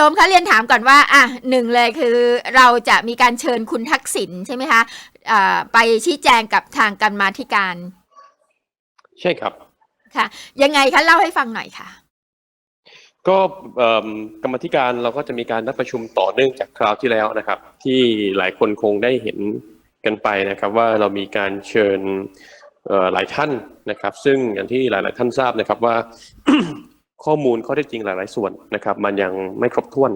ลมคะเรียนถามก่อนว่าอะหนึ่งเลยคือเราจะมีการเชิญคุณทักษิณใช่ไหมคะอ่าไปชี้แจงกับทางกรรมาธิการ ใช่ครับ ค่ะ ยังไงคะเล่าให้ฟังหน่อยค่ะ ก็เอิ่มกรรมธิการเราก็จะมีการนัดประชุมต่อเนื่องจากคราวที่แล้วนะครับ ที่หลายคนคงได้เห็นกันไปนะครับ ว่าเรามีการเชิญเอ่อหลายท่านนะครับ ซึ่งอย่างที่หลาย ๆ ท่านทราบนะครับว่า ข้อมูลข้อเท็จจริงหลาย ๆ ส่วนนะครับ มันยังไม่ครบถ้วน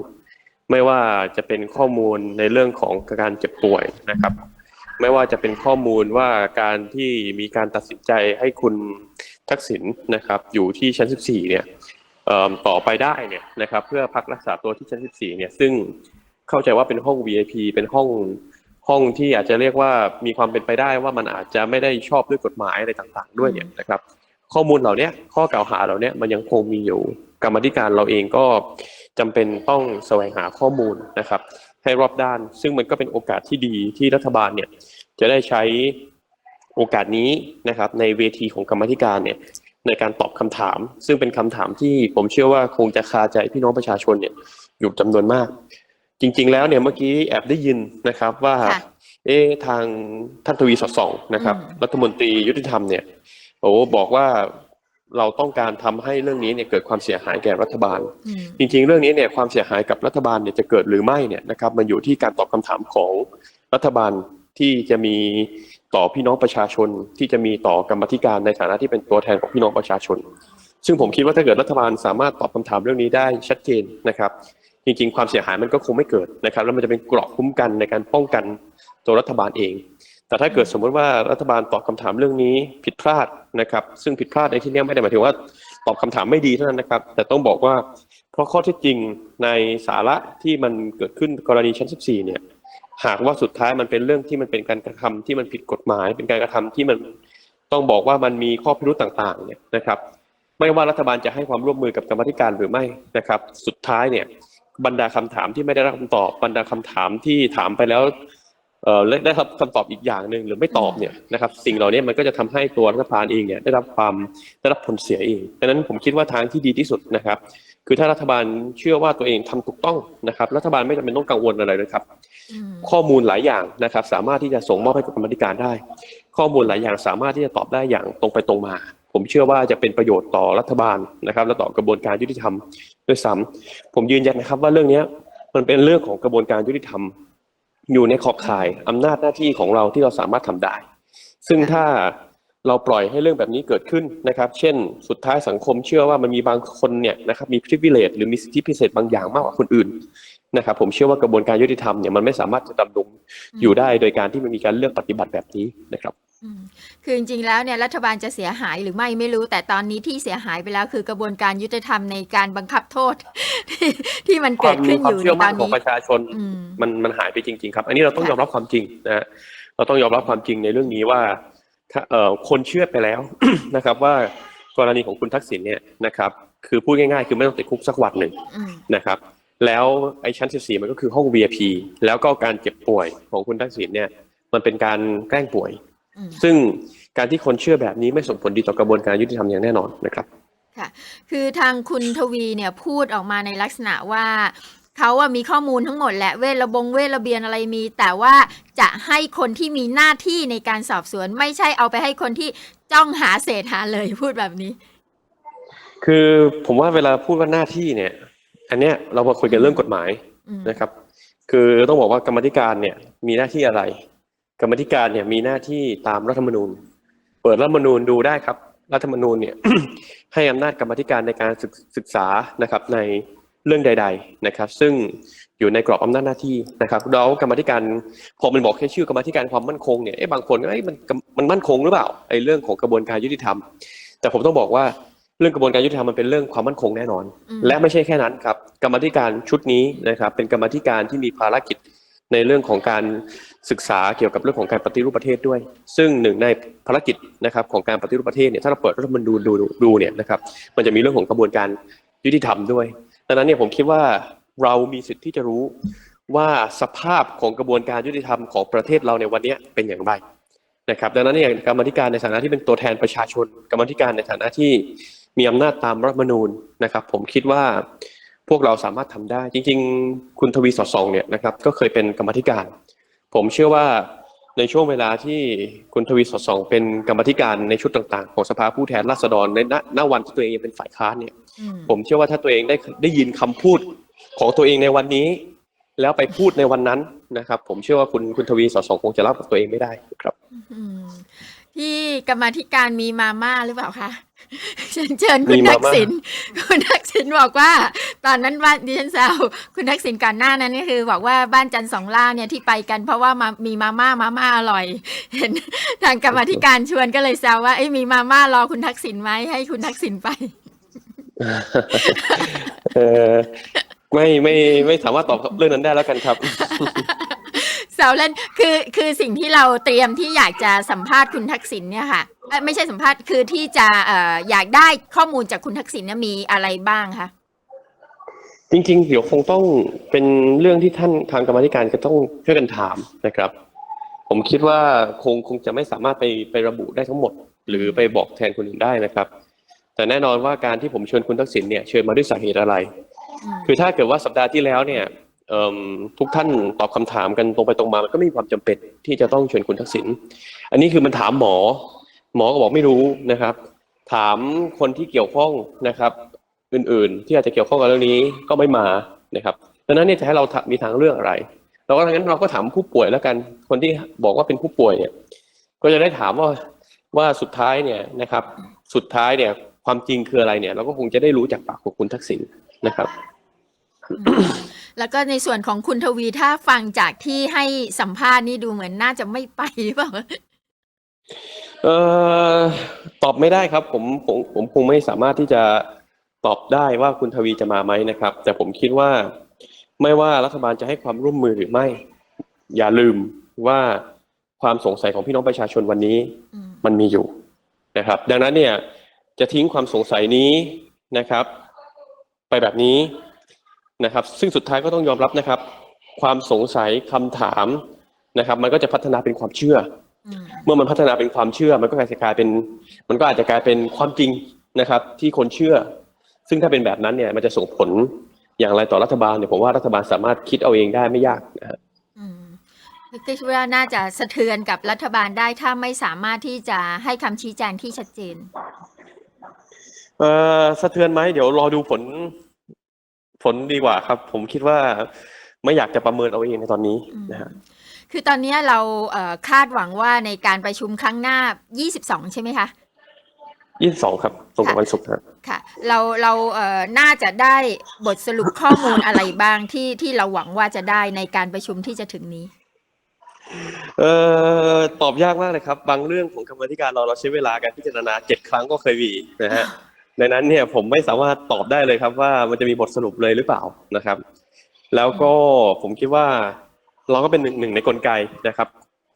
ไม่ว่าจะเป็นข้อมูลในเรื่องของการเจ็บป่วยนะครับ ไม่ว่าจะเป็นข้อมูลว่าการที่มีการตัดสินใจให้คุณทักษิณนะครับ อยู่ที่ชั้น 14 เนี่ยเอ่อต่อไปได้เนี่ยนะครับ เพื่อพักรักษาตัวที่ชั้น 14 เนี่ยซึ่งเข้าใจว่าเป็นห้อง VIP เป็นห้องห้องที่อาจจะเรียกว่ามีความเป็นไปได้ว่ามันอาจจะไม่ได้ชอบด้วยกฎหมายอะไรต่าง ๆ ด้วยเนี่ยนะครับ ข้อมูลเหล่าเนี้ยข้อกล่าวหาเหล่าเนี้ยมันยังคงมีอยู่ กรรมาธิการเราเองก็จำเป็นต้องแสวงหาข้อมูลนะครับ ให้รอบด้าน ซึ่งมันก็เป็นโอกาสที่ดีที่รัฐบาลเนี่ยจะได้ใช้โอกาสนี้นะครับในเวทีของกรรมาธิการเนี่ยในการตอบคำถาม ซึ่งเป็นคำถามที่ผมเชื่อว่าคงจะคาใจพี่น้องประชาชนเนี่ยอยู่จำนวนมาก จริง ๆ แล้วเนี่ยเมื่อกี้แอบได้ยินนะครับว่าค่ะเอ๊ะทางท่านทวีสอดส่องนะครับอืมรัฐมนตรียุติธรรมเนี่ย โอ้บอกว่าเราต้องการทำให้เรื่องนี้เนี่ยเกิดความเสียหายแก่รัฐบาลอืมจริง ๆ เรื่องนี้เนี่ยความเสียหายกับรัฐบาลเนี่ยจะเกิดหรือไม่เนี่ยนะครับมันอยู่ที่การตอบคำถามของรัฐบาลที่จะมีต่อพี่น้องประชาชน ที่จะมีต่อกรรมาธิการในฐานะที่เป็นตัวแทนของพี่น้องประชาชน ซึ่งผมคิดว่าถ้าเกิดรัฐบาลสามารถตอบคำถามเรื่องนี้ได้ชัดเจนนะครับ จริง ๆ ความเสียหายมันก็คงไม่เกิดนะครับ แล้วมันจะเป็นเกราะคุ้มกันในการป้องกันตัวรัฐบาลเอง แต่ถ้าเกิดสมมติว่ารัฐบาลตอบคำถามเรื่องนี้ผิดพลาดนะครับ ซึ่งผิดพลาดในที่นี้ไม่ได้หมายถึงว่าตอบคำถามไม่ดีเท่านั้นนะครับ แต่ต้องบอกว่าเพราะข้อเท็จจริงในสาระที่มันเกิดขึ้นกรณีชั้น 14 เนี่ย หากว่าสุดท้ายมันเป็นเรื่องที่มันเป็นการกระทำที่มันผิดกฎหมาย เป็นการกระทำที่มันต้องบอกว่ามันมีข้อพิรุธต่างๆ เนี่ยนะครับ ไม่ว่ารัฐบาลจะให้ความร่วมมือกับกรรมาธิการหรือไม่นะครับ สุดท้ายเนี่ยบรรดาคำถามที่ไม่ได้รับคำตอบบรรดาคำถามที่ถามไปแล้ว เอ่อและได้รับคำตอบอีกอย่างหนึ่งหรือไม่ตอบเนี่ยนะครับสิ่งเหล่านี้มันก็จะทำให้ตัวรัฐบาลเองเนี่ยได้รับความได้รับผลเสียเองดังนั้นผมคิดว่าทางที่ดีที่สุดนะครับ คือถ้ารัฐบาลเชื่อว่าตัวเองทำถูกต้องนะครับ รัฐบาลไม่จำเป็นต้องกังวลอะไรเลยครับอืมข้อมูลหลายอย่างนะครับ สามารถที่จะส่งมอบให้กับกรรมาธิการได้ ข้อมูลหลายอย่างสามารถที่จะตอบได้อย่างตรงไปตรงมา ผมเชื่อว่าจะเป็นประโยชน์ต่อรัฐบาลนะครับ และต่อกระบวนการยุติธรรมด้วยซ้ำผมยืนยันนะครับว่าเรื่องเนี้ยมันเป็นเรื่องของกระบวนการยุติธรรม อยู่ในขอบข่ายอำนาจหน้าที่ของเราที่เราสามารถทำได้ ซึ่งถ้าเราปล่อยให้เรื่องแบบนี้เกิดขึ้นนะครับ เช่น สุดท้ายสังคมเชื่อว่ามันมีบางคนเนี่ยนะครับมี privilege หรือมีสิทธิพิเศษบางอย่างมากกว่าคนอื่นนะครับ ผมเชื่อว่ากระบวนการยุติธรรมเนี่ยมันไม่สามารถจะดำรงอยู่ได้โดยการที่มันมีการเลือกปฏิบัติแบบนี้นะครับ อืม คือจริง ๆ แล้วเนี่ย รัฐบาลจะเสียหายหรือไม่ไม่รู้ แต่ตอนนี้ที่เสียหายไปแล้ว คือกระบวนการยุติธรรมในการบังคับโทษ ที่ที่มันเกิดขึ้นควาอมยู่เชื่อในตมั่อนนของนี้ ประชาชนอืม มันมันหายไปจริง ๆ ครับ อันนี้เราต้องค่ะยอมรับความจริงนะฮะเราต้องยอมรับความจริงในเรื่องนี้ว่าถ้าเอ่อคนเชื่อไปแล้ว นะครับ ว่ากรณีของคุณทักษิณเนี่ยนะครับ คือพูดง่ายๆ คือไม่ต้องติดคุกสักวันหนึ่งอืม นะครับ แล้วไอ้ชั้น 14 มันก็คือห้อง VIP แล้วก็การเจ็บป่วยของคุณทักษิณเนี่ยมันเป็นการแกล้งป่วยอืม ซึ่งการที่คนเชื่อแบบนี้ไม่ส่งผลดีต่อกระบวนการยุติธรรมอย่างแน่นอนนะครับ ค่ะ คือทางคุณทวีเนี่ยพูดออกมาในลักษณะว่าเขาว่ามีข้อมูลทั้งหมดแหละเวทระบงเวทระเบียนอะไรมี แต่ว่าจะให้คนที่มีหน้าที่ในการสอบสวนไม่ใช่เอาไปให้คนที่จ้องหาเศษหาเลยพูดแบบนี้ คือผมว่าเวลาพูดว่าหน้าที่เนี่ย อันเนี้ยเรามาคุยกันเรื่องกฎหมายอืมนะครับ คือต้องบอกว่ากรรมาธิการเนี่ยมีหน้าที่อะไร กรรมธิการเนี่ยมีหน้าที่ตามรัฐธรรมนูญ เปิดรัฐธรรมนูญดูได้ครับ รัฐธรรมนูญเนี่ยให้อำนาจกรรมธิการในการศึกศึกษานะครับในเรื่องใด ๆนะครับ ซึ่งอยู่ในกรอบอำนาจหน้าที่นะครับแล้วกรรมธิการพอมันบอกแค่ชื่อกรรมธิการความมั่นคงเนี่ยเอ๊ะบางคนก็เอ้มันมันมั่นคงหรือเปล่าไอ้เรื่องของกระบวนการยุติธรรม แต่ผมต้องบอกว่าเรื่องกระบวนการยุติธรรมมันเป็นเรื่องความมั่นคงแน่นอน และไม่ใช่แค่นั้นครับ กรรมธิการชุดนี้นะครับ เป็นกรรมธิการที่มีภารกิจ ในเรื่องของการศึกษาเกี่ยวกับเรื่องของการปฏิรูปประเทศด้วย ซึ่งหนึ่งในภารกิจนะครับของการปฏิรูปประเทศเนี่ยถ้าเราเปิดรัฐธรรมนูญดูดูเนี่ยนะครับมันจะมีเรื่องของกระบวนการยุติธรรมด้วยดังนั้นเนี่ยผมคิดว่าเรามีสิทธิ์ที่จะรู้ว่าสภาพของกระบวนการยุติธรรมของประเทศเราในวันนี้เป็นอย่างไรนะครับดังนั้นเนี่ยกรรมธิการในฐานะที่เป็นตัวแทนประชาชน กรรมธิการในฐานะที่มีอำนาจตามรัฐธรรมนูญนะครับ ผมคิดว่า พวกเราสามารถทำได้จริง ๆ คุณทวีสอดส่องเนี่ยนะครับก็เคยเป็นกรรมาธิการ ผมเชื่อว่าในช่วงเวลาที่คุณทวีสอดส่อง เป็นกรรมาธิการในชุดต่างๆ ของสภาผู้แทนราษฎรในณณวันที่ตัวเองยังเป็นฝ่ายค้านเนี่ยอืมผมเชื่อว่าถ้าตัวเองได้ได้ยินคำพูดของตัวเองในวันนี้ แล้วไปพูดในวันนั้นนะครับ ผมเชื่อว่าคุณคุณทวีสอดส่องคงจะรับกับตัวเองไม่ได้ครับอืมที่กรรมาธิการมีมาม่าหรือเปล่าคะ เชิญเชิญคุณมีมาม่าทักษิณคุณทักษิณบอกว่า ตอนนั้นบ้านดิฉันแซวคุณทักษิณก่อนหน้านั้นก็คือ บอกว่าบ้านจันทร์สองล่าเนี่ยที่ไปกันเพราะว่ามามีมาม่ามาม่าอร่อย เห็นทางกรรมาธิการชวนก็เลยแซวว่าเอ้ยมีมาม่ารอคุณทักษิณไหมให้คุณทักษิณไปเออไม่ไม่ไม่สามารถตอบเรื่องนั้นได้แล้วกันครับ แซวเล่นคือคือสิ่งที่เราเตรียมที่อยากจะสัมภาษณ์คุณทักษิณเนี่ยค่ะเอ้ยไม่ใช่สัมภาษณ์คือที่จะเอ่ออยากได้ข้อมูลจากคุณทักษิณเนี่ยมีอะไรบ้างคะจริงๆ เดี๋ยวคงต้องเป็นเรื่องที่ท่านทางกรรมาธิการจะต้องช่วยกันถามนะครับ ผมคิดว่าคงคงจะไม่สามารถไปไประบุได้ทั้งหมด หรือไปบอกแทนคนอื่นได้นะครับ แต่แน่นอนว่าการที่ผมเชิญคุณทักษิณเนี่ยเชิญมาด้วยสาเหตุอะไรอืมคือถ้าเกิดว่าสัปดาห์ที่แล้วเนี่ยเอิ่ม ทุกท่านตอบคำถามกันตรงไปตรงมา มันก็ไม่มีความจำเป็นที่จะต้องเชิญคุณทักษิณ อันนี้คือมันถามหมอ หมอก็บอกไม่รู้นะครับ ถามคนที่เกี่ยวข้องนะครับ อื่นๆ ที่อาจจะเกี่ยวข้องกับเรื่องนี้ก็ไม่มานะครับดังนั้นเนี่ยจะให้เรามีทางเลือกอะไร เราก็งั้นเราก็ถามผู้ป่วยแล้วกัน คนที่บอกว่าเป็นผู้ป่วยเนี่ย ก็จะได้ถามว่าว่าสุดท้ายเนี่ยนะครับ สุดท้ายเนี่ยความจริงคืออะไรเนี่ย เราก็คงจะได้รู้จากปากของคุณทักษิณนะครับ แล้วก็ในส่วนของคุณทวีถ้าฟังจากที่ให้สัมภาษณ์นี่ดูเหมือนน่าจะไม่ไปหรือเปล่าเอ่อตอบไม่ได้ครับ ผมผมผมคงไม่สามารถที่จะตอบได้ว่าคุณทวีจะมาไหมนะครับ แต่ผมคิดว่า ไม่ว่ารัฐบาลจะให้ความร่วมมือหรือไม่ อย่าลืมว่าความสงสัยของพี่น้องประชาชนวันนี้อืมมันมีอยู่นะครับ ดังนั้นเนี่ยจะทิ้งความสงสัยนี้นะครับ ไปแบบนี้ นะครับ ซึ่งสุดท้ายก็ต้องยอมรับนะครับ ความสงสัยคำถามนะครับ มันก็จะพัฒนาเป็นความเชื่ออืมเมื่อมันพัฒนาเป็นความเชื่อ มันก็อาจจะกลายเป็น มันก็อาจจะกลายเป็นความจริงนะครับ ที่คนเชื่อ ซึ่งถ้าเป็นแบบนั้นเนี่ย มันจะส่งผลอย่างไรต่อรัฐบาลเนี่ยผมว่ารัฐบาลสามารถคิดเอาเองได้ไม่ยากนะฮะอืมก็คิดว่าน่าจะสะเทือนกับรัฐบาลได้ถ้าไม่สามารถที่จะให้คำชี้แจงที่ชัดเจนเอ่อสะเทือนไหมเดี๋ยวรอดูผล ผลดีกว่าครับ ผมคิดว่าไม่อยากจะประเมินเอาเองในตอนนี้นะฮะคือตอนนี้เราเอ่อคาดหวังว่าในการประชุมครั้งหน้า 22 ใช่ไหมคะยี่สิบสองครับตรงกับวันศุกร์ครับค่ะ เราเราเอ่อน่าจะได้บทสรุปข้อมูลอะไรบ้างที่ที่เราหวังว่าจะได้ในการประชุมที่จะถึงนี้ เอ่อตอบยากมากเลยครับ บางเรื่องของกรรมาธิการเราเราใช้เวลาการพิจารณาเจ็ดครั้งก็เคยมีนะฮะ ดังนั้นเนี่ยผมไม่สามารถตอบได้เลยครับว่ามันจะมีบทสรุปเลยหรือเปล่านะครับ แล้วก็ผมคิดว่าเราก็เป็นหนึ่งหนึ่งในกลไกนะครับ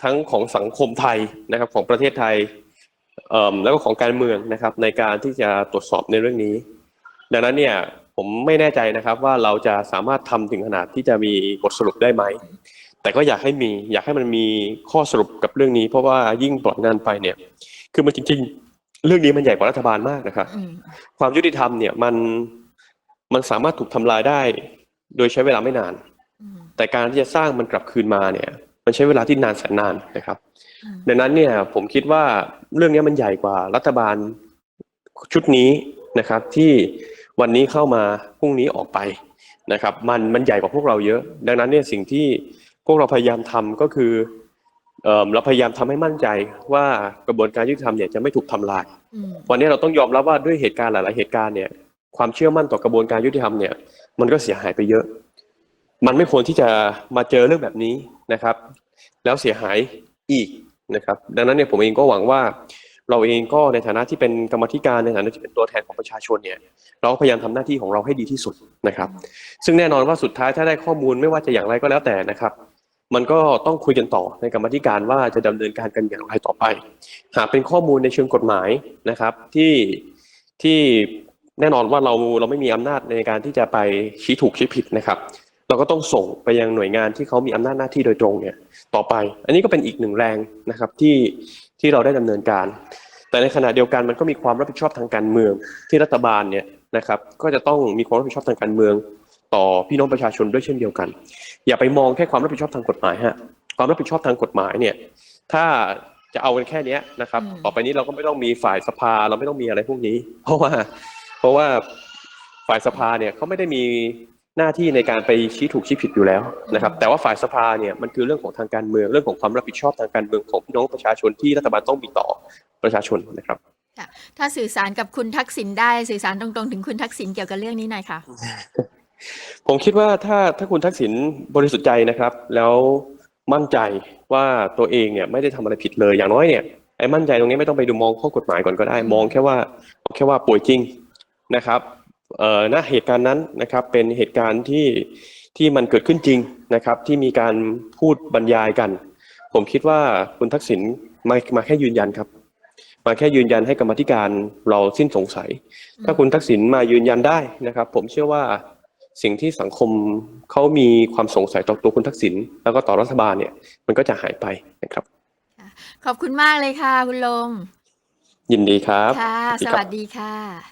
ทั้งของสังคมไทยนะครับของประเทศไทยแล้วก็ของการเมืองนะครับ ในการที่จะตรวจสอบในเรื่องนี้ ดังนั้นเนี่ยผมไม่แน่ใจนะครับว่าเราจะสามารถทำถึงขนาดที่จะมีบทสรุปได้ไหม แต่ก็อยากให้มีอยากให้มันมีข้อสรุปกับเรื่องนี้ เพราะว่ายิ่งปล่อยนานไปเนี่ย คือมันจริง เรื่องนี้มันใหญ่กว่ารัฐบาลมากนะครับอืมความยุติธรรมเนี่ยมันมันสามารถถูกทำลายได้ โดยใช้เวลาไม่นานอืมแต่การที่จะสร้างมันกลับคืนมาเนี่ย มันใช้เวลาที่นานแสนนานนะครับอืมดังนั้นเนี่ยผมคิดว่าเรื่องนี้มันใหญ่กว่ารัฐบาลชุดนี้นะครับ ที่วันนี้เข้ามาพรุ่งนี้ออกไปนะครับ มันมันใหญ่กว่าพวกเราเยอะ ดังนั้นเนี่ยสิ่งที่พวกเราพยายามทำก็คือ เอ่อเราพยายามทำให้มั่นใจว่ากระบวนการยุติธรรมเนี่ยจะไม่ถูกทำลายอืมวันนี้เราต้องยอมรับว่าด้วยเหตุการณ์หลาย ๆ เหตุการณ์เนี่ยความเชื่อมั่นต่อกระบวนการยุติธรรมเนี่ยมันก็เสียหายไปเยอะ มันไม่ควรที่จะมาเจอเรื่องแบบนี้นะครับ แล้วเสียหายอีกนะครับ ดังนั้นเนี่ยผมเองก็หวังว่า เราเองก็ในฐานะที่เป็นกรรมาธิการในฐานะที่เป็นตัวแทนของประชาชนเนี่ยเราก็พยายามทำหน้าที่ของเราให้ดีที่สุดนะครับ ซึ่งแน่นอนว่าสุดท้ายถ้าได้ข้อมูลไม่ว่าจะอย่างไรก็แล้วแต่นะครับ มันก็ต้องคุยกันต่อในกรรมาธิการว่าจะดำเนินการกันอย่างไรต่อไป หากเป็นข้อมูลในเชิงกฎหมายนะครับที่ที่แน่นอนว่าเราเราไม่มีอำนาจในการที่จะไปชี้ถูกชี้ผิดนะครับ เราก็ต้องส่งไปยังหน่วยงานที่เขามีอำนาจหน้าที่โดยตรงเนี่ยต่อไป อันนี้ก็เป็นอีกหนึ่งแรงนะครับที่ที่เราได้ดำเนินการ แต่ในขณะเดียวกันมันก็มีความรับผิดชอบทางการเมือง ที่รัฐบาลเนี่ยนะครับ ก็จะต้องมีความรับผิดชอบทางการเมือง ต่อพี่น้องประชาชนด้วยเช่นเดียวกัน อย่าไปมองแค่ความรับผิดชอบทางกฎหมายฮะความรับผิดชอบทางกฎหมายเนี่ยถ้าจะเอากันแค่เนี้ยนะครับอืมต่อไปนี้เราก็ไม่ต้องมีฝ่ายสภาเราไม่ต้องมีอะไรพวกนี้ เพราะว่าเพราะว่าฝ่ายสภาเนี่ยเขาไม่ได้มีหน้าที่ในการไปชี้ถูกชี้ผิดอยู่แล้วนะครับ แต่ว่าฝ่ายสภาเนี่ยมันคือเรื่องของทางการเมืองเรื่องของความรับผิดชอบทางการเมืองของพี่น้องประชาชนที่รัฐบาลต้องมีต่อประชาชนนะครับถ้าสื่อสารกับคุณทักษิณได้สื่อสารตรงๆ ถึงคุณทักษิณเกี่ยวกับเรื่องนี้หน่อยค่ะ ผมคิดว่าถ้าถ้าคุณทักษิณบริสุทธิ์ใจนะครับ แล้วมั่นใจว่าตัวเองเนี่ยไม่ได้ทำอะไรผิดเลยอย่างน้อยเนี่ยไอ้มั่นใจตรงนี้ไม่ต้องไปดูมองข้อกฎหมายก่อนก็ได้ มองแค่ว่าแค่ว่าป่วยจริงนะครับเอ่อณเหตุการณ์นั้นนะครับเป็นเหตุการณ์ที่ที่มันเกิดขึ้นจริงนะครับ ที่มีการพูดบรรยายกัน ผมคิดว่าคุณทักษิณมามาแค่ยืนยันครับ มาแค่ยืนยันให้กรรมธิการเราสิ้นสงสัย ถ้าคุณทักษิณมายืนยันได้นะครับ ผมเชื่อว่า สิ่งที่สังคมเขามีความสงสัยต่อตัวคุณทักษิณแล้วก็ต่อรัฐบาลเนี่ย มันก็จะหายไปนะครับขอบคุณมากเลยค่ะ คุณลง ยินดีครับ ค่ะ สวัสดีสครับวัสดีค่ะ